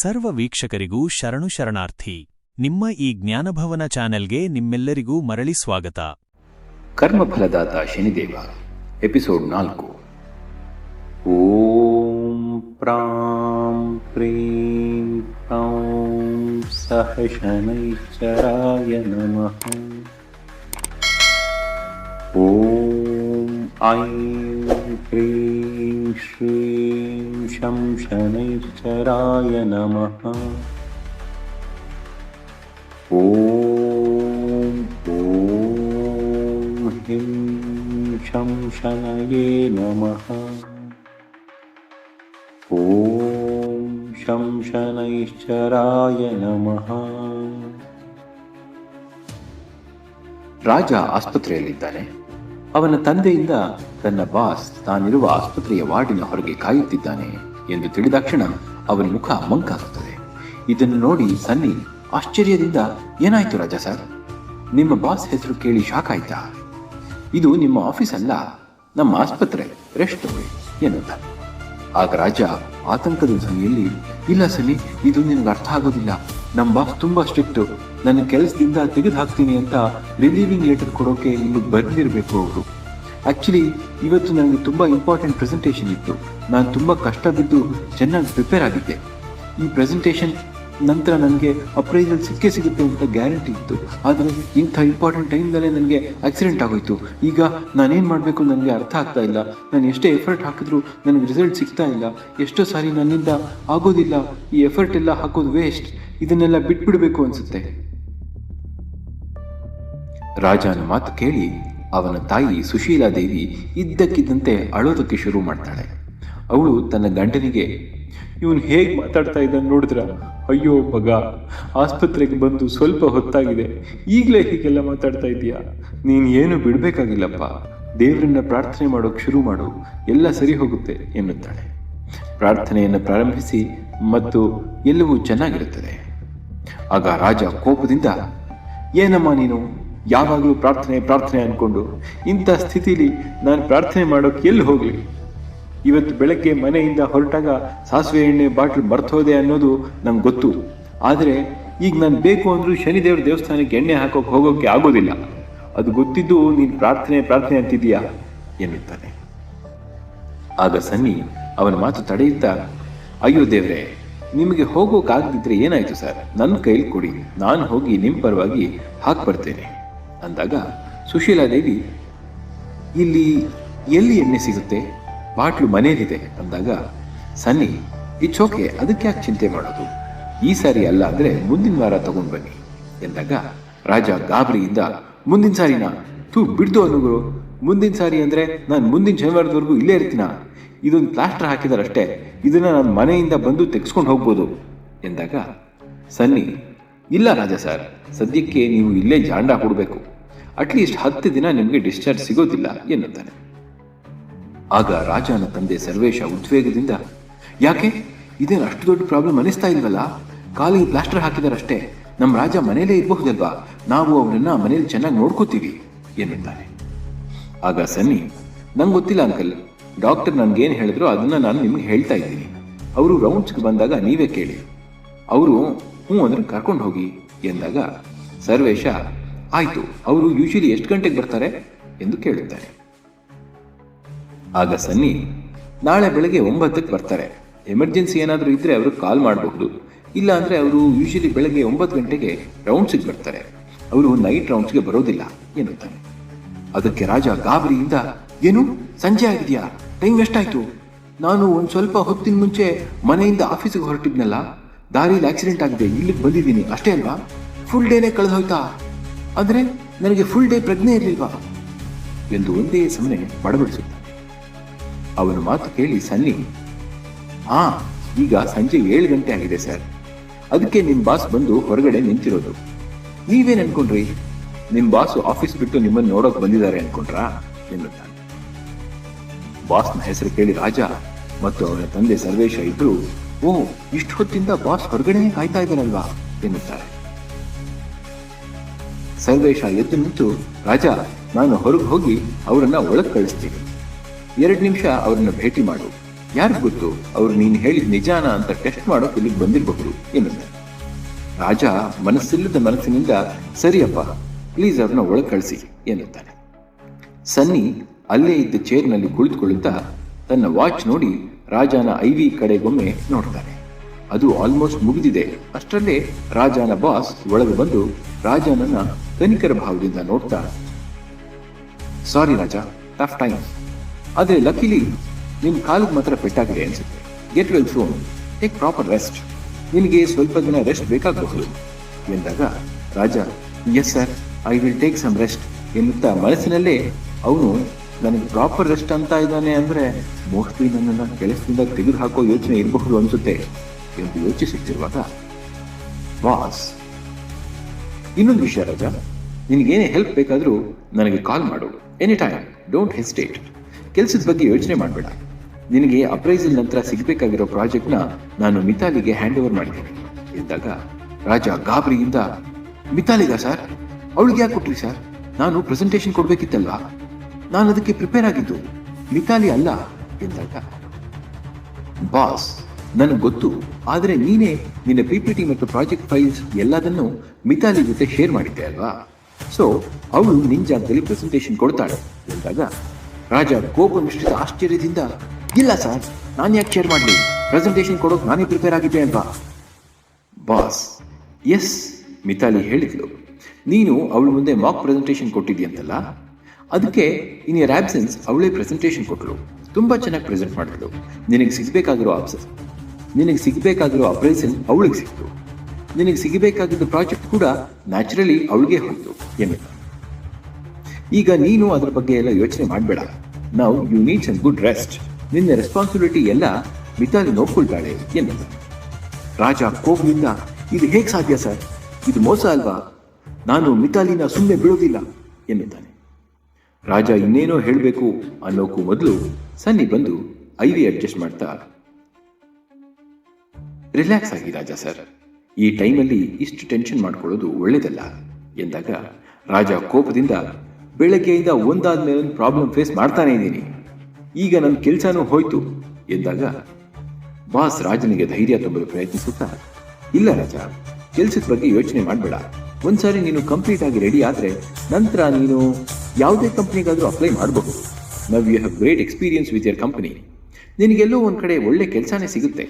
ಸರ್ವ ವೀಕ್ಷಕರಿಗೂ ಶರಣು ಶರಣಾರ್ಥಿ. ನಿಮ್ಮ ಈ ಜ್ಞಾನಭವನ ಚಾನೆಲ್ಗೆ ನಿಮ್ಮೆಲ್ಲರಿಗೂ ಮರಳಿ ಸ್ವಾಗತ. ಕರ್ಮಫಲದಾತ ಶನಿದೇವ, ಎಪಿಸೋಡ್ ನಾಲ್ಕು. ಓಂ ಪ್ರಾಂ ಪ್ರೀಂ ಪ್ರೌಂ ಸಹ ಶನೈಶ್ಚರಾಯ ನಮಃ. ಓಂ ಐಂ ಪ್ರೀಂ ಶ್ರೀಂ ಶಂ ಶನೈಶ್ಚರಾಯ ನಮಃ ॐ ॐ ह्रीं शं शनये नमः ॐ शं शनैश्चराय ನಮಃ ರಾಜ ಆಸ್ಪತ್ರೆಯಲ್ಲಿದ್ದಾನೆ ಅವನ ತಂದೆಯಿಂದ ತನ್ನ ಬಾಸ್ ತಾನಿರುವ ಆಸ್ಪತ್ರೆಯ ವಾರ್ಡಿನ ಹೊರಗೆ ಕಾಯುತ್ತಿದ್ದಾನೆ ಎಂದು ತಿಳಿದಾಕ್ಷಣ ಅವನ ಮುಖ ಮಂಕಾಗುತ್ತದೆ. ಇದನ್ನು ನೋಡಿ ಸನ್ನಿ ಆಶ್ಚರ್ಯದಿಂದ, ಏನಾಯ್ತು ರಾಜಾ ಸರ್? ನಿಮ್ಮ ಬಾಸ್ ಹೆಸರು ಕೇಳಿ ಶಾಕ್ ಆಯ್ತಾ? ಇದು ನಿಮ್ಮ ಆಫೀಸ್ ಅಲ್ಲ, ನಮ್ಮ ಆಸ್ಪತ್ರೆ ರೆಸ್ಟ್ ತಗೊಳ್ಳಿ ಎನ್ನುತ್ತಾನೆ ಆಗ ರಾಜ ಆತಂಕದ ಧ್ವನಿಯಲ್ಲಿ ಇಲ್ಲ ಸಲಿ, ಇದು ನಿನಗೆ ಅರ್ಥ ಆಗೋದಿಲ್ಲ. ನಮ್ಮ ಬಾಸ್ ತುಂಬಾ ಸ್ಟ್ರಿಕ್ಟ್. ನನ್ನ ಕೆಲಸದಿಂದ ತೆಗೆದು ಹಾಕ್ತೀನಿ ಅಂತ ರಿಲೀವಿಂಗ್ ಲೆಟರ್ ಕೊಡೋಕೆ ಇಲ್ಲಿ ಬಂದಿರಬೇಕು ಅವರು. ಆಕ್ಚುಲಿ ಇವತ್ತು ನನಗೆ ತುಂಬಾ ಇಂಪಾರ್ಟೆಂಟ್ ಪ್ರೆಸೆಂಟೇಷನ್ ಇತ್ತು. ನಾನು ತುಂಬಾ ಕಷ್ಟ ಬಿದ್ದು ಚೆನ್ನಾಗಿ ಪ್ರಿಪೇರ್ ಆಗಿದ್ದೆ. ಈ ಪ್ರೆಸೆಂಟೇಷನ್ ನಂತರ ನನಗೆ ಅಪ್ರೈಸಲ್ ಸಿಕ್ಕೇ ಸಿಗುತ್ತೆ ಅಂತ ಗ್ಯಾರಂಟಿ ಇತ್ತು. ಆದರೆ ಇಂಥ ಇಂಪಾರ್ಟೆಂಟ್ ಟೈಮ್ದಲ್ಲೇ ನನಗೆ ಆಕ್ಸಿಡೆಂಟ್ ಆಗೋಯ್ತು. ಈಗ ನಾನೇನು ಮಾಡಬೇಕು ನನಗೆ ಅರ್ಥ ಆಗ್ತಾ ಇಲ್ಲ. ನಾನು ಎಷ್ಟೇ ಎಫರ್ಟ್ ಹಾಕಿದ್ರೂ ನನಗೆ ರಿಸಲ್ಟ್ ಸಿಗ್ತಾ ಇಲ್ಲ. ಎಷ್ಟೋ ಸಾರಿ ನನ್ನಿಂದ ಆಗೋದಿಲ್ಲ. ಈ ಎಫರ್ಟ್ ಎಲ್ಲ ಹಾಕೋದು ವೇಸ್ಟ್ ಇದನ್ನೆಲ್ಲ ಬಿಟ್ಬಿಡಬೇಕು ಅನಿಸುತ್ತೆ. ರಾಜನ ಮಾತು ಕೇಳಿ ಅವನ ತಾಯಿ ಸುಶೀಲಾ ದೇವಿ ಇದ್ದಕ್ಕಿದ್ದಂತೆ ಅಳೋದಕ್ಕೆ ಶುರು ಮಾಡ್ತಾಳೆ. ಅವಳು ತನ್ನ ಗಂಡನಿಗೆ ಇವನು ಹೇಗೆ ಮಾತಾಡ್ತಾ ಇದ್ದಾನೆ ನೋಡಿದ್ರ? ಅಯ್ಯೋ ಮಗ, ಆಸ್ಪತ್ರೆಗೆ ಬಂದು ಸ್ವಲ್ಪ ಹೊತ್ತಾಗಿದೆ. ಈಗಲೇ ಹೀಗೆಲ್ಲ ಮಾತಾಡ್ತಾ ಇದೀಯಾ ನೀನು ಏನು ಬಿಡಬೇಕಾಗಿಲ್ಲಪ್ಪ. ದೇವರನ್ನ ಪ್ರಾರ್ಥನೆ ಮಾಡೋಕೆ ಶುರು ಮಾಡು. ಎಲ್ಲ ಸರಿ ಹೋಗುತ್ತೆ ಎನ್ನುತ್ತಾಳೆ. ಪ್ರಾರ್ಥನೆಯನ್ನು ಪ್ರಾರಂಭಿಸಿ ಮತ್ತು ಎಲ್ಲವೂ ಚೆನ್ನಾಗಿರುತ್ತದೆ. ಆಗ ರಾಜ ಕೋಪದಿಂದ, ಏನಮ್ಮ ನೀನು? ಯಾವಾಗಲೂ ಪ್ರಾರ್ಥನೆ ಪ್ರಾರ್ಥನೆ ಅಂದ್ಕೊಂಡು ಇಂಥ ಸ್ಥಿತಿಲಿ ನಾನು ಪ್ರಾರ್ಥನೆ ಮಾಡೋಕೆ ಎಲ್ಲಿ ಹೋಗ್ಲಿ? ಇವತ್ತು ಬೆಳಗ್ಗೆ ಮನೆಯಿಂದ ಹೊರಟಾಗ ಸಾಸಿವೆ ಎಣ್ಣೆ ಬಾಟ್ಲ್ ಬರ್ತೋದೆ ಅನ್ನೋದು ನಂಗೆ ಗೊತ್ತು. ಆದರೆ ಈಗ ನಾನು ಬೇಕು ಅಂದರೂ ಶನಿದೇವ್ರ ದೇವಸ್ಥಾನಕ್ಕೆ ಎಣ್ಣೆ ಹಾಕೋಕೆ ಹೋಗೋಕ್ಕೆ ಆಗೋದಿಲ್ಲ. ಅದು ಗೊತ್ತಿದ್ದು ನೀನು ಪ್ರಾರ್ಥನೆ ಪ್ರಾರ್ಥನೆ ಅಂತಿದೀಯಾ ಎನ್ನುತ್ತಾನೆ. ಆಗ ಸನ್ನಿ ಅವನ ಮಾತು ತಡೆಯುತ್ತಾ, ಅಯ್ಯೋ ದೇವ್ರೆ, ನಿಮಗೆ ಹೋಗೋಕ್ಕಾಗದಿದ್ರೆ ಏನಾಯಿತು ಸರ್? ನನ್ನ ಕೈಲಿ ಕೊಡಿ, ನಾನು ಹೋಗಿ ನಿಮ್ಮ ಪರವಾಗಿ ಹಾಕಿ ಬರ್ತೇನೆ. ಅಂದಾಗ ಸುಶೀಲಾ ದೇವಿ, ಇಲ್ಲಿ ಎಲ್ಲಿ ಎಣ್ಣೆ ಸಿಗುತ್ತೆ? ಬಾಟ್ಲು ಮನೇಲಿದೆ ಅಂದಾಗ ಸನ್ನಿ ಇಟ್ಸ್ ಓಕೆ ಅದಕ್ಕೆ ಯಾಕೆ ಚಿಂತೆ ಮಾಡೋದು? ಈ ಸಾರಿ ಅಲ್ಲ ಅಂದ್ರೆ ಮುಂದಿನ ವಾರ ತಗೊಂಡ್ ಬನ್ನಿ, ಎಂದಾಗ ರಾಜ ಗಾಬರಿಯಿಂದ, ಮುಂದಿನ ಸಾರಿನ? ತೂ ಬಿಡ್ದು ಅನುಗುರು ಮುಂದಿನ ಸಾರಿ ಅಂದ್ರೆ ನಾನು ಮುಂದಿನ ಶನಿವಾರದವರೆಗೂ ಇಲ್ಲೇ ಇರ್ತೀನ? ಇದೊಂದು ಪ್ಲಾಸ್ಟರ್ ಹಾಕಿದಾರಷ್ಟೇ. ಇದನ್ನ ನಾನು ಮನೆಯಿಂದ ಬಂದು ತೆಗೆಸ್ಕೊಂಡು ಹೋಗ್ಬೋದು, ಎಂದಾಗ ಸನ್ನಿ, ಇಲ್ಲ ರಾಜ ಸರ್, ಸದ್ಯಕ್ಕೆ ನೀವು ಇಲ್ಲೇ ಜಾಂಡ ಕೊಡಬೇಕು. ಅಟ್ಲೀಸ್ಟ್ ಹತ್ತು ದಿನ ನಿಮಗೆ ಡಿಸ್ಚಾರ್ಜ್ ಸಿಗೋದಿಲ್ಲ, ಎನ್ನುತ್ತಾನೆ. ಆಗ ರಾಜನ ತಂದೆ ಸರ್ವೇಶ ಉದ್ವೇಗದಿಂದ, ಯಾಕೆ? ಇದೇನು ಅಷ್ಟು ದೊಡ್ಡ ಪ್ರಾಬ್ಲಮ್ ಅನಿಸ್ತಾ ಇಲ್ವಲ್ಲ? ಕಾಲಿಗೆ ಪ್ಲಾಸ್ಟರ್ ಹಾಕಿದಾರಷ್ಟೇ. ನಮ್ಮ ರಾಜ ಮನೇಲೇ ಇರಬಹುದಲ್ವಾ? ನಾವು ಅವನನ್ನ ಮನೇಲಿ ಚೆನ್ನಾಗಿ ನೋಡ್ಕೋತೀವಿ, ಎನ್ನುತ್ತಾನೆ. ಆಗ ಸನ್ನಿ, ನಂಗೆ ಗೊತ್ತಿಲ್ಲ ಅಂಕಲ್ ಡಾಕ್ಟರ್ ನನ್ಗೇನು ಹೇಳಿದ್ರು ಅದನ್ನ ನಾನು ನಿಮ್ಗೆ ಹೇಳ್ತಾ ಇದ್ದೀನಿ. ಅವರು ರೌಂಡ್ಸ್ಗೆ ಬಂದಾಗ ನೀವೇ ಕೇಳಿ. ಅವರು, ಹ್ಞೂ ಅಂದ್ರೆ ಕರ್ಕೊಂಡು ಹೋಗಿ, ಎಂದಾಗ ಸರ್ವೇಶ, ಆಯ್ತು, ಅವರು ಯೂಶಲಿ ಎಷ್ಟು ಗಂಟೆಗೆ ಬರ್ತಾರೆ? ಎಂದು ಕೇಳುತ್ತಾರೆ. ಆಗ ಸನ್ನಿ ನಾಳೆ ಬೆಳಗ್ಗೆ ಒಂಬತ್ತಕ್ಕೆ ಬರ್ತಾರೆ. ಎಮರ್ಜೆನ್ಸಿ ಏನಾದರೂ ಇದ್ರೆ ಅವರು ಕಾಲ್ ಮಾಡಬಹುದು. ಇಲ್ಲ ಅಂದ್ರೆ ಅವರು ಯೂಶಲಿ ಬೆಳಗ್ಗೆ ಒಂಬತ್ತು ಗಂಟೆಗೆ ರೌಂಡ್ಸಿಗೆ ಬರ್ತಾರೆ. ಅವರು ನೈಟ್ ರೌಂಡ್ಸ್ಗೆ ಬರೋದಿಲ್ಲ ಎನ್ನುತ್ತಾನೆ. ಅದಕ್ಕೆ ರಾಜ ಗಾಬರಿಯಿಂದ, ಏನು? ಸಂಜೆ ಆಗಿದೆಯಾ? ಟೈಮ್ ಎಷ್ಟಾಯಿತು? ನಾನು ಒಂದು ಸ್ವಲ್ಪ ಹೊತ್ತಿನ ಮುಂಚೆ ಮನೆಯಿಂದ ಆಫೀಸಿಗೆ ಹೊರಟಿದ್ನಲ್ಲ. ದಾರಿಯಲ್ಲಿ ಆಕ್ಸಿಡೆಂಟ್ ಆಗಿದೆ. ಇಲ್ಲಿಗೆ ಬಂದಿದ್ದೀನಿ. ಅಷ್ಟೇ ಅಲ್ವಾ? ಫುಲ್ ಡೇನೇ ಕಳೆದು ಹೋಯ್ತಾ ಅಂದ್ರೆ ನನಗೆ ಫುಲ್ ಡೇ ಪ್ರಜ್ಞೆ ಇರಲಿಲ್ವಾ? ಎಂದು ಒಂದೇ ಸಮನೆ ಬಡಬಡಿಸುತ್ತಾನೆ ಅವನ ಮಾತು ಕೇಳಿ ಸನ್ನಿ ಹಾ ಈಗ ಸಂಜೆ ಏಳು ಗಂಟೆ ಆಗಿದೆ ಸರ್. ಅದಕ್ಕೆ ನಿಮ್ಮ ಬಾಸ್ ಬಂದು ಹೊರಗಡೆ ನಿಂತಿರೋದು. ನೀವೇನ್ ಅನ್ಕೊಂಡ್ರಿ? ನಿಮ್ ಬಾಸ್ ಆಫೀಸ್ ಬಿಟ್ಟು ನಿಮ್ಮನ್ನು ನೋಡೋಕ್ ಬಂದಿದ್ದಾರೆ ಅನ್ಕೊಂಡ್ರಾ? ಎನ್ನುತ್ತಾನೆ. ಬಾಸ್ನ ಹೆಸರು ಕೇಳಿ ರಾಜ ಮತ್ತು ಅವನ ತಂದೆ ಸರ್ವೇಶ ಇಬ್ರು, ಓ, ಇಷ್ಟು ಹೊತ್ತಿಂದ ಬಾಸ್ ಹೊರಗಡೆನೆ ಕಾಯ್ತಾ ಇದ್ದಾರಲ್ವಾ? ಎನ್ನುತ್ತಾರೆ. ಸರ್ವೇಶ ಎದ್ದು ನಿಂತು, ರಾಜ, ನಾನು ಹೊರಗೆ ಹೋಗಿ ಅವರನ್ನ ಒಳಗೆ ಕಳಿಸ್ತೀನಿ. ಎರಡು ನಿಮಿಷ ಅವ್ರನ್ನ ಭೇಟಿ ಮಾಡು. ಯಾರು ಗೊತ್ತು? ಅವ್ರು ನೀನು ಹೇಳಿದ ನಿಜಾನ ಅಂತ ಟೆಸ್ಟ್ ಮಾಡೋಕೆ ಇಲ್ಲಿಗೆ ಬಂದಿರಬಹುದು. ಎನ್ನುತ್ತಾರೆ ರಾಜ ಮನಸ್ಸಿಲ್ಲದ ಮನಸ್ಸಿನಿಂದ ಸರಿಯಪ್ಪ ಪ್ಲೀಸ್ ಅವ್ರನ್ನ ಒಳಗೆ ಕಳಿಸಿ, ಎನ್ನುತ್ತಾನೆ. ಸನ್ನಿ ಅಲ್ಲೇ ಇದ್ದ ಚೇರ್ನಲ್ಲಿ ಕುಳಿತುಕೊಳ್ಳುತ್ತಾ ತನ್ನ ವಾಚ್ ನೋಡಿ ರಾಜನ ಐವಿ ಕಡೆಗೊಮ್ಮೆ ನೋಡ್ತಾನೆ. ಅದು ಆಲ್ಮೋಸ್ಟ್ ಮುಗಿದಿದೆ. ಅಷ್ಟರಲ್ಲೇ ರಾಜನ ಬಾಸ್ ಒಳಗೆ ಬಂದು ರಾಜನನ್ನ ಕನಿಕರ ಭಾವದಿಂದ ನೋಡ್ತಾ ಸಾರಿ ರಾಜ ಟಫ್ ಟೈಮ್ ಆದರೆ ಲಕ್ಕಿಲಿ ನಿಮ್ ಕಾಲಿಗೆ ಮಾತ್ರ ಪೆಟ್ಟಾಗಿದೆ ಅನ್ಸುತ್ತೆ. Get well soon take proper rest ನಿನಗೆ ಸ್ವಲ್ಪ ದಿನ ರೆಸ್ಟ್ ಬೇಕಾಗಬಹುದು. ಎಂದಾಗ Raja yes sir I will take some rest ಎನ್ನುತ್ತಾ ಮನಸ್ಸಿನಲ್ಲೇ ಅವನು, ನನಗೆ ಪ್ರಾಪರ್ ರೆಸ್ಟ್ ಅಂತ ಇದ್ದಾನೆ ಅಂದ್ರೆ ಮೋಸ್ಟ್ಲಿ ನನ್ನನ್ನು ಕೆಲಸದಿಂದ ತೆಗೆದು ಹಾಕೋ ಯೋಚನೆ ಇರಬಹುದು ಅನ್ಸುತ್ತೆ. ಎಂದು ಯೋಚಿಸುತ್ತಿರುವಾಗ ಬಾಸ್ ಇನ್ನೊಂದು ವಿಷಯ ರಾಜ, ನಿನಗೇನೇ ಹೆಲ್ಪ್ ಬೇಕಾದರೂ ನನಗೆ ಕಾಲ್ ಮಾಡು. ಎನಿ ಟೈಮ್ ಡೋಂಟ್ ಹೆಸಿಟೇಟ್ ಕೆಲಸದ ಬಗ್ಗೆ ಯೋಚನೆ ಮಾಡಬೇಡ. ನಿನಗೆ ಅಪ್ರೈಸಲ್ ನಂತರ ಸಿಗಬೇಕಾಗಿರೋ ಪ್ರಾಜೆಕ್ಟ್ನ ನಾನು ಮಿತಾಲಿಗೆ ಹ್ಯಾಂಡ್ ಓವರ್ ಮಾಡಿದ್ದೇನೆ. ಎಂದಾಗ ರಾಜ ಗಾಬರಿಯಿಂದ ಮಿತಾಲಿಗ ಸರ್? ಅವಳಿಗೆ ಯಾಕೆ ಕೊಟ್ರಿ ಸರ್? ನಾನು ಪ್ರೆಸೆಂಟೇಷನ್ ಕೊಡಬೇಕಿತ್ತಲ್ವಾ? ನಾನು ಅದಕ್ಕೆ ಪ್ರಿಪೇರ್ ಆಗಿದ್ದು ಮಿತಾಲಿ ಅಲ್ಲ, ಎಂದಾಗ, ಬಾಸ್, ನನಗೆ ಗೊತ್ತು, ಆದರೆ ನೀನೇ ನಿನ್ನ ಪಿಪಿಟಿ ಮತ್ತು ಪ್ರಾಜೆಕ್ಟ್ ಫೈಲ್ಸ್ ಎಲ್ಲದನ್ನು ಮಿತಾಲಿ ಜೊತೆ ಶೇರ್ ಮಾಡಿದ್ದೆ ಅಲ್ವಾ? ಸೊ, ಅವಳು ನಿನ್ನ ಜಾಗದಲ್ಲಿ ಪ್ರೆಸೆಂಟೇಷನ್ ಕೊಡ್ತಾಳೆ, ಎಂದಾಗ ರಾಜ ಕೋಪ ಮಿಶ್ರಿತ ಆಶ್ಚರ್ಯದಿಂದ, ಇಲ್ಲ ಸರ್, ನಾನು ಯಾಕೆ ಶೇರ್ ಮಾಡಲಿ? ಪ್ರೆಸೆಂಟೇಷನ್ ಕೊಡೋಕೆ ನಾನೇ ಪ್ರಿಪೇರ್ ಆಗಿದ್ದೆ ಅಲ್ವಾ? ಬಾಸ್, ಎಸ್ ಮಿತಾಲಿ ಹೇಳಿದ್ಲು. ನೀನು ಅವಳ ಮುಂದೆ ಮಾಕ್ ಪ್ರೆಸೆಂಟೇಷನ್ ಕೊಟ್ಟಿದ್ಯಂತಲ್ಲ ಅದಕ್ಕೆ ಇನ್ ಯರ್ ಆಬ್ಸೆನ್ಸ್ ಅವಳೇ ಪ್ರೆಸೆಂಟೇಷನ್ ಕೊಟ್ಟಳು ತುಂಬ ಚೆನ್ನಾಗಿ ಪ್ರೆಸೆಂಟ್ ಮಾಡಿದ್ಳು ನಿನಗೆ ಸಿಗಬೇಕಾಗಿರೋ ಆಬ್ಸೆನ್ಸ್ ನಿನಗೆ ಸಿಗಬೇಕಾಗಿರೋ ಅಪ್ರೈಸನ್ ಅವಳಿಗೆ ಸಿಕ್ತು. ನಿನಗೆ ಸಿಗಬೇಕಾಗಿದ್ದ ಪ್ರಾಜೆಕ್ಟ್ ಕೂಡ ನ್ಯಾಚುರಲಿ ಅವಳಿಗೆ ಹೋಯ್ತು ಎನ್ನುತ್ತ ಈಗ ನೀನು ಅದರ ಬಗ್ಗೆ ಎಲ್ಲ ಯೋಚನೆ ಮಾಡಬೇಡ. ನಾವು you needs an good rest ನಿನ್ನ ರೆಸ್ಪಾನ್ಸಿಬಿಲಿಟಿ ಎಲ್ಲ ಮಿತಾಲಿ ನೋಡ್ಕೊಳ್ತಾಳೆ ಎಂದ ರಾಜ ಕೋಪದಿಂದ, ಇದು ಹೇಗೆ ಸಾಧ್ಯ ಸರ್? ಇದು ಮೋಸ ಅಲ್ವಾ? ನಾನು ಮಿತಾಲಿನ ಸುಮ್ಮನೆ ಬಿಡೋದಿಲ್ಲ ಎನ್ನುತ್ತಾನೆ ರಾಜ ಇನ್ನೇನೋ ಹೇಳಬೇಕು ಅನ್ನೋಕ್ಕೂ ಮೊದಲು ಸನ್ನಿ ಬಂದು ಐವಿ ಅಡ್ಜಸ್ಟ್ ಮಾಡ್ತಾ ರಿಲ್ಯಾಕ್ಸ್ ಆಗಿ ರಾಜ ಸರ್. ಈ ಟೈಮಲ್ಲಿ ಇಷ್ಟು ಟೆನ್ಷನ್ ಮಾಡ್ಕೊಳ್ಳೋದು ಒಳ್ಳೆಯದಲ್ಲ ಎಂದಾಗ ರಾಜ ಕೋಪದಿಂದ ಬೆಳಗ್ಗೆಯಿಂದ ಒಂದಾದ ಮೇಲೆ ಪ್ರಾಬ್ಲಮ್ ಫೇಸ್ ಮಾಡ್ತಾನೆ ಇದ್ದೀನಿ. ಈಗ ನನ್ನ ಕೆಲಸನೂ ಹೋಯ್ತು ಎಂದಾಗ ಬಾಸ್ ರಾಜನಿಗೆ ಧೈರ್ಯ ತುಂಬಲು ಪ್ರಯತ್ನಿಸುತ್ತಾ, ಇಲ್ಲ ರಾಜ, ಕೆಲಸದ ಬಗ್ಗೆ ಯೋಚನೆ ಮಾಡಬೇಡ. ಒಂದ್ಸಾರಿ ನೀನು ಕಂಪ್ಲೀಟ್ ಆಗಿ ರೆಡಿ ಆದರೆ ನಂತರ ನೀನು ಯಾವುದೇ ಕಂಪ್ನಿಗಾದರೂ ಅಪ್ಲೈ ಮಾಡಬಹುದು now you have great experience with your company ನಿನಗೆಲ್ಲೋ ಒಂದು ಕಡೆ ಒಳ್ಳೆ ಕೆಲಸನೇ ಸಿಗುತ್ತೆ.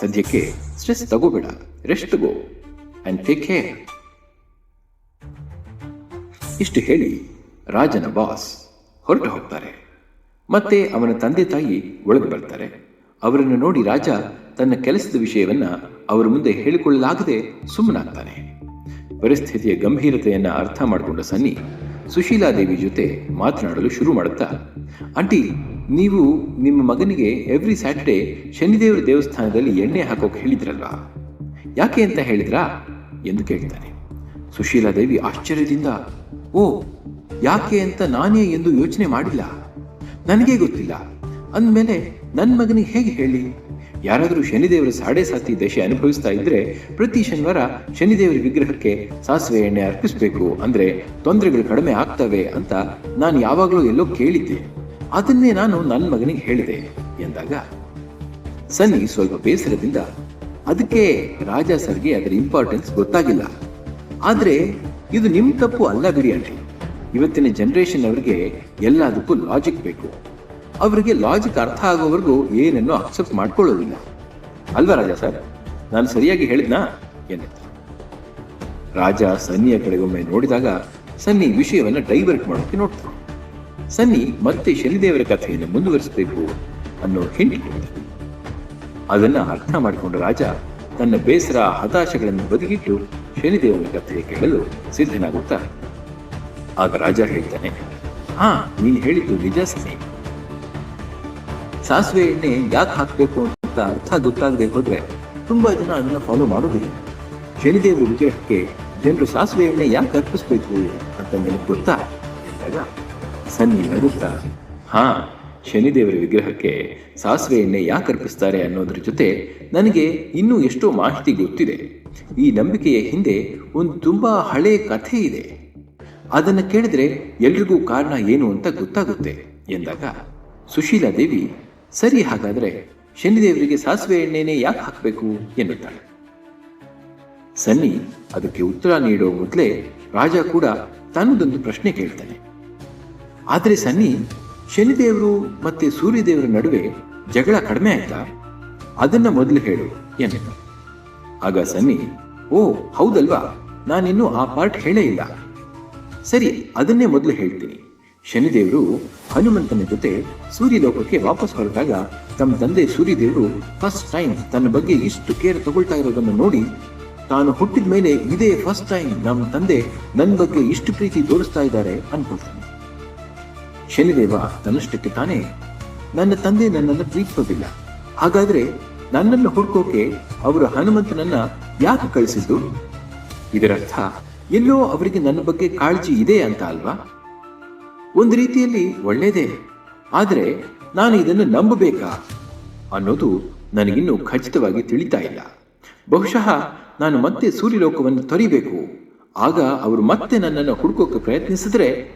ಸದ್ಯಕ್ಕೆ ಸ್ಟ್ರೆಸ್ ತಗೋಬೇಡ ರೆಸ್ಟ್ ತಗೋ ಅಂಡ್ ಟೇಕ್ ಕೇರ್ ಇಷ್ಟು ಹೇಳಿ ರಾಜನ ಬಾಸ್ ಹೊರಟು ಹೋಗ್ತಾರೆ. ಮತ್ತೆ ಅವನ ತಂದೆ ತಾಯಿ ಒಳಗೆ ಬರ್ತಾರೆ. ಅವರನ್ನು ನೋಡಿ ರಾಜ ತನ್ನ ಕೆಲಸದ ವಿಷಯವನ್ನ ಅವರ ಮುಂದೆ ಹೇಳಿಕೊಳ್ಳಲಾಗದೆ ಸುಮ್ಮನಾಗ್ತಾನೆ. ಪರಿಸ್ಥಿತಿಯ ಗಂಭೀರತೆಯನ್ನ ಅರ್ಥ ಮಾಡಿಕೊಂಡ ಸನ್ನಿ ಸುಶೀಲಾದೇವಿ ಜೊತೆ ಮಾತನಾಡಲು ಶುರು ಮಾಡುತ್ತಾ, ಆಂಟಿ, ನೀವು ನಿಮ್ಮ ಮಗನಿಗೆ ಎವ್ರಿ ಸ್ಯಾಟರ್ಡೆ ಶನಿದೇವರ ದೇವಸ್ಥಾನದಲ್ಲಿ ಎಣ್ಣೆ ಹಾಕೋಕೆ ಹೇಳಿದ್ರಲ್ವಾ? ಯಾಕೆ ಅಂತ ಹೇಳಿದ್ರಾ? ಎಂದು ಕೇಳ್ತಾನೆ. ಸುಶೀಲಾದೇವಿ ಆಶ್ಚರ್ಯದಿಂದ, ಓ ಯಾಕೆ ಅಂತ ನಾನೇ ಎಂದು ಯೋಚನೆ ಮಾಡಿಲ್ಲ. ನನಗೆ ಗೊತ್ತಿಲ್ಲ. ಅಂದಮೇಲೆ ನನ್ನ ಮಗನಿಗೆ ಹೇಗೆ ಹೇಳಿ? ಯಾರಾದರೂ ಶನಿದೇವರ ಸಾಡೆ ಸಾತಿ ದಶೆ ಅನುಭವಿಸ್ತಾ ಇದ್ರೆ ಪ್ರತಿ ಶನಿವಾರ ಶನಿದೇವರ ವಿಗ್ರಹಕ್ಕೆ ಸಾಸಿವೆ ಎಣ್ಣೆ ಅರ್ಪಿಸಬೇಕು ಅಂದ್ರೆ ತೊಂದರೆಗಳು ಕಡಿಮೆ ಆಗ್ತವೆ ಅಂತ ನಾನು ಯಾವಾಗಲೂ ಎಲ್ಲೋ ಕೇಳಿದ್ದೆ. ಅದನ್ನೇ ನಾನು ನನ್ನ ಮಗನಿಗೆ ಹೇಳಿದೆ ಎಂದಾಗ, ಸನ್ನಿ ಸ್ವಲ್ಪ ಬೇಸರದಿಂದ, ಅದಕ್ಕೆ ರಾಜ ಸರ್ಗೆ ಅದರ ಇಂಪಾರ್ಟೆನ್ಸ್ ಗೊತ್ತಾಗಿಲ್ಲ. ಆದ್ರೆ ಇದು ನಿಮ್ ತಪ್ಪು ಅಲ್ಲ ಬಿಡಿ, ಆಂಟಿ. ಇವತ್ತಿನ ಜನರೇಷನ್ ಅವರಿಗೆ ಎಲ್ಲದಕ್ಕೂ ಲಾಜಿಕ್ ಬೇಕು. ಅವರಿಗೆ ಲಾಜಿಕ್ ಅರ್ಥ ಆಗೋವರೆಗೂ ಏನನ್ನು ಅಕ್ಸೆಪ್ಟ್ ಮಾಡ್ಕೊಳ್ಳೋದಿಲ್ಲ. ಅಲ್ವಾ ರಾಜ ಸರ್ ನಾನು ಸರಿಯಾಗಿ ಹೇಳಿದ್ನಾ? ಎನ್ನುತ್ತ ರಾಜ ಸನ್ನಿಯ ಕಡೆಗೊಮ್ಮೆ ನೋಡಿದಾಗ ಸನ್ನಿ ವಿಷಯವನ್ನ ಡೈವರ್ಟ್ ಮಾಡೋಕೆ ನೋಡ್ತಾನೆ ಸನ್ನಿ ಮತ್ತೆ ಶನಿದೇವರ ಕಥೆಯನ್ನು ಮುಂದುವರಿಸಬೇಕು ಅನ್ನೋ ಕೊಡ್ತಾನೆ ಅದನ್ನ ಅರ್ಥ ಮಾಡಿಕೊಂಡ ರಾಜ ತನ್ನ ಬೇಸರ ಹತಾಶೆಗಳನ್ನು ಬದಿಗಿಟ್ಟು ಶನಿದೇವನ ಕಥೆ ಕೇಳಲು ಸಿದ್ಧನಾಗುತ್ತಾ ಆಗ ರಾಜ ಹೇಳ್ತಾನೆ ಹಾ, ನೀನು ಹೇಳಿದ್ದು ನಿಜ ಸನಿ ಸಾಸಿವೆ ಎಣ್ಣೆ ಯಾಕೆ ಹಾಕ್ಬೇಕು ಅಂತ ಅರ್ಥ ಗೊತ್ತಾಗದೆ ಹೋದ್ರೆ ತುಂಬಾ ಜನ ಅದನ್ನ ಫಾಲೋ ಮಾಡೋದಿಲ್ಲ. ಶನಿದೇವರ ವಿಗ್ರಹಕ್ಕೆ ಜನರು ಸಾಸಿವೆ ಎಣ್ಣೆ ಯಾಕೆ ಅರ್ಪಿಸ್ಬೇಕು ಅಂತ ನಿನಗೆ ಗೊತ್ತಾ? ಎಂದಾಗ, ಸನ್ನಿ ನಗುತ್ತಾ, ಹಾ, ಶನಿದೇವರ ವಿಗ್ರಹಕ್ಕೆ ಸಾಸಿವೆ ಎಣ್ಣೆ ಯಾಕೆ ಅರ್ಪಿಸ್ತಾರೆ ಅನ್ನೋದ್ರ ಜೊತೆ ನನಗೆ ಇನ್ನೂ ಎಷ್ಟೋ ಮಾಹಿತಿ ಗೊತ್ತಿದೆ. ಈ ನಂಬಿಕೆಯ ಹಿಂದೆ ಒಂದು ತುಂಬಾ ಹಳೆ ಕಥೆ ಇದೆ. ಅದನ್ನು ಕೇಳಿದ್ರೆ ಎಲ್ರಿಗೂ ಕಾರಣ ಏನು ಅಂತ ಗೊತ್ತಾಗುತ್ತೆ ಎಂದಾಗ, ಸುಶೀಲಾ ದೇವಿ, ಸರಿ ಹಾಗಾದ್ರೆ ಶನಿದೇವರಿಗೆ ಸಾಸಿವೆ ಎಣ್ಣೆನೇ ಯಾಕೆ ಹಾಕಬೇಕು ಎನ್ನುತ್ತಾಳೆ. ಸನ್ನಿ ಅದಕ್ಕೆ ಉತ್ತರ ನೀಡೋ ಮೊದಲೇ ರಾಜ ಕೂಡ ತನ್ನದೊಂದು ಪ್ರಶ್ನೆ ಕೇಳ್ತಾನೆ. ಆದರೆ ಸನ್ನಿ, ಶನಿದೇವರು ಮತ್ತೆ ಸೂರ್ಯದೇವರ ನಡುವೆ ಜಗಳ ಕಡಿಮೆ ಆಯ್ತಾ? ಅದನ್ನ ಮೊದಲು ಹೇಳು ಎನ್ನುತ್ತ ಆಗ ಸನ್ನಿ, ಓ ಹೌದಲ್ವಾ, ನಾನಿನ್ನೂ ಆ ಪಾರ್ಟ್ ಹೇಳೇ ಇಲ್ಲ. ಸರಿ, ಅದನ್ನೇ ಮೊದಲು ಹೇಳ್ತೀನಿ. ಶನಿದೇವರು ಹನುಮಂತನ ಜೊತೆ ಸೂರ್ಯಲೋಕಕ್ಕೆ ವಾಪಸ್ ಹೊರಟಾಗ ತಮ್ಮ ತಂದೆ ಸೂರ್ಯದೇವರು ಫಸ್ಟ್ ಟೈಮ್ ತನ್ನ ಬಗ್ಗೆ ಇಷ್ಟು ಕೇರ್ ತಗೊಳ್ತಾ ಇರೋದನ್ನು ನೋಡಿ, ತಾನು ಹುಟ್ಟಿದ ಮೇಲೆ ಇದೇ ಫಸ್ಟ್ ಟೈಮ್ ನಮ್ಮ ತಂದೆ ನನ್ನ ಬಗ್ಗೆ ಇಷ್ಟು ಪ್ರೀತಿ ತೋರಿಸ್ತಾ ಇದ್ದಾರೆ ಅನ್ಕೊಳ್ತಾನೆ. ಶನಿದೇವ ತನ್ನಷ್ಟಕ್ಕೆ ತಾನೇ, ನನ್ನ ತಂದೆ ನನ್ನನ್ನು ಪ್ರೀತಿಸೋದಿಲ್ಲ. ಹಾಗಾದ್ರೆ ನನ್ನನ್ನು ಹುಡ್ಕೋಕೆ ಅವರು ಹನುಮಂತನನ್ನ ಯಾಕೆ ಕಳಿಸಿದ್ದು? ಇದರರ್ಥ ಎಲ್ಲೋ ಅವರಿಗೆ ನನ್ನ ಬಗ್ಗೆ ಕಾಳಜಿ ಇದೆ ಅಂತ ಅಲ್ವಾ? ಒಂದು ರೀತಿಯಲ್ಲಿ ಒಳ್ಳೆಯದೇ. ಆದರೆ ನಾನು ಇದನ್ನು ನಂಬಬೇಕಾ? ಅನ್ನೋದು ನನಗಿನ್ನೂ ಖಚಿತವಾಗಿ ತಿಳಿತಾ ಇಲ್ಲ. ಬಹುಶಃ ನಾನು ಮತ್ತೆ ಸೂರ್ಯಲೋಕವನ್ನು ತೊರಿಬೇಕು. ಆಗ ಅವರು ಮತ್ತೆ ನನ್ನನ್ನು ಹುಡುಕೋಕೆ ಪ್ರಯತ್ನಿಸಿದ್ರೆ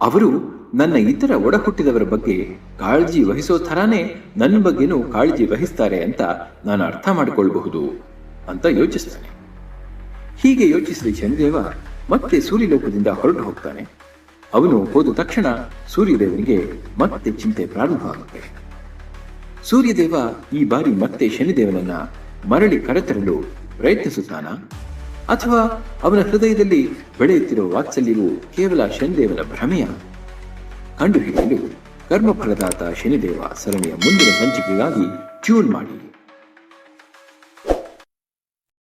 ಅವರು ನನ್ನ ಇತರ ಒಡ ಹುಟ್ಟಿದವರ ಬಗ್ಗೆ ಕಾಳಜಿ ವಹಿಸೋ ಥರಾನೇ ನನ್ನ ಬಗ್ಗೆನೂ ಕಾಳಜಿ ವಹಿಸ್ತಾರೆ ಅಂತ ನಾನು ಅರ್ಥ ಮಾಡಿಕೊಳ್ಬಹುದು ಅಂತ ಯೋಚಿಸ್ತಾನೆ. ಹೀಗೆ ಯೋಚಿಸಿದ ಶನಿದೇವ, ಮತ್ತೆ ಸೂರ್ಯಲೋಕದಿಂದ ಹೊರಟು ಹೋಗ್ತಾನೆ. ಅವನು ಹೋದ ತಕ್ಷಣ ಸೂರ್ಯದೇವನಿಗೆ ಮತ್ತೆ ಚಿಂತೆ ಪ್ರಾರಂಭವಾಗುತ್ತೆ ಸೂರ್ಯದೇವ ಈ ಬಾರಿ ಮತ್ತೆ ಶನಿದೇವನನ್ನ ಮರಳಿ ಕರೆತರಲು ಪ್ರಯತ್ನಿಸುತ್ತಾನ? ಅಥವಾ ಅವನ ಹೃದಯದಲ್ಲಿ ಬೆಳೆಯುತ್ತಿರುವ ವಾತ್ಸಲ್ಯವು ಕೇವಲ ಶನಿದೇವನ ಭ್ರಮೆಯ? ಕಂಡುಹಿಡಿಯಲು ಕರ್ಮಫಲದಾತ ಶನಿದೇವ ಸರಣಿಯ ಮುಂದಿನ ಸಂಚಿಕೆಗಾಗಿ ಟ್ಯೂನ್ ಮಾಡಿ.